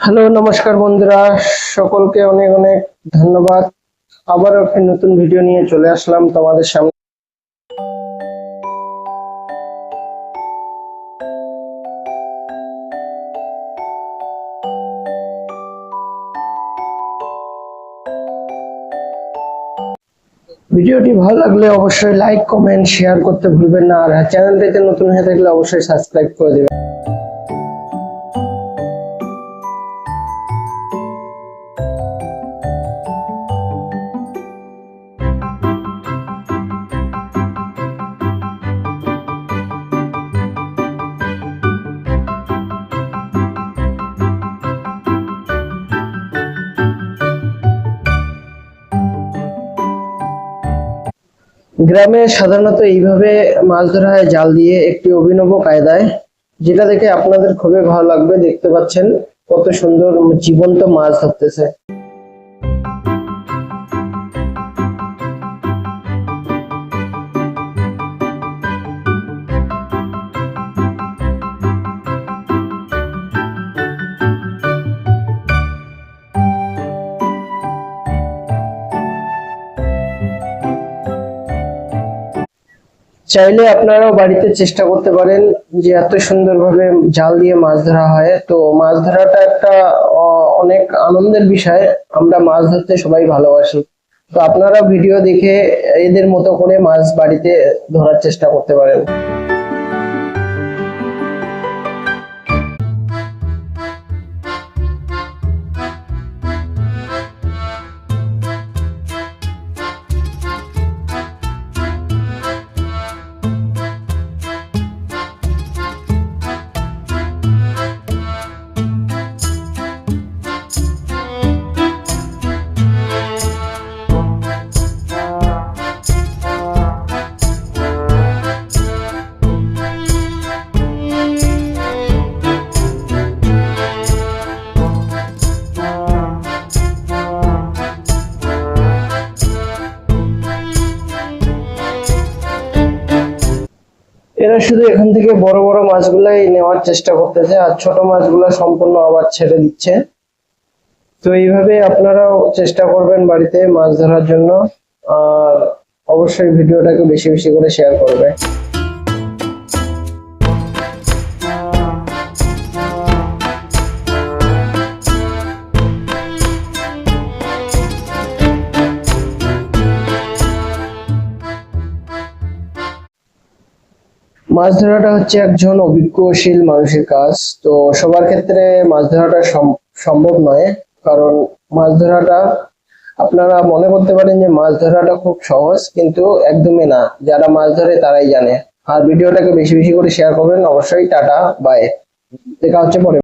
Hello, নমস্কার বন্ধুরা। সকলকে অনেক অনেক ধন্যবাদ। আবার একটি নতুন ভিডিও নিয়ে চলে আসলাম তোমাদের সামনে। ভিডিওটি ভালো লাগলে অবশ্যই লাইক, কমেন্ট, শেয়ার করতে ভুলবেন না। আর চ্যানেলটিতে নতুন হয়ে থাকলে অবশ্যই সাবস্ক্রাইব করে দেবেন। গ্রামে সাধারণত এইভাবে মাছ ধরা হয়, জাল দিয়ে একটি অভিনব কায়দায়, যেটা দেখে আপনাদের খুবই ভালো লাগবে, দেখতে পাচ্ছেন কত সুন্দর জীবন্ত মাছ ধরতেছে। চাইলে আপনারাও বাড়িতে চেষ্টা করতে পারেন যে এত সুন্দরভাবে জাল দিয়ে মাছ ধরা হয়। তো মাছ ধরাটা একটা অনেক আনন্দের বিষয়। আমরা মাছ ধরতে সবাই ভালোবাসি। তো আপনারা ভিডিও দেখে এদের মতো করে মাছ বাড়িতে ধরার চেষ্টা করতে পারেন। এরা শুধু এখান থেকে বড় বড় মাছগুলাই নেওয়ার চেষ্টা করতেছে আর ছোট মাছগুলা সম্পূর্ণ আবার ছেড়ে দিচ্ছে। তো এইভাবে আপনারাও চেষ্টা করবেন বাড়িতে মাছ ধরার জন্য। আর অবশ্যই ভিডিওটাকে বেশি বেশি করে শেয়ার করবে। মাছ ধরাটা হচ্ছে একজন অভিজ্ঞশীল মানুষের কাজ। তো সবার ক্ষেত্রে মাছ ধরাটা সম- সম্ভব নয়। কারণ মাছ ধরাটা, আপনারা মনে করতে পারেন যে মাছ ধরাটা খুব সহজ, কিন্তু একদমই না। যারা মাছ ধরে তারাই জানে। আর ভিডিওটাকে বেশি বেশি করে শেয়ার করবেন। অবশ্যই টাটা বাই দেখা হচ্ছে পরে।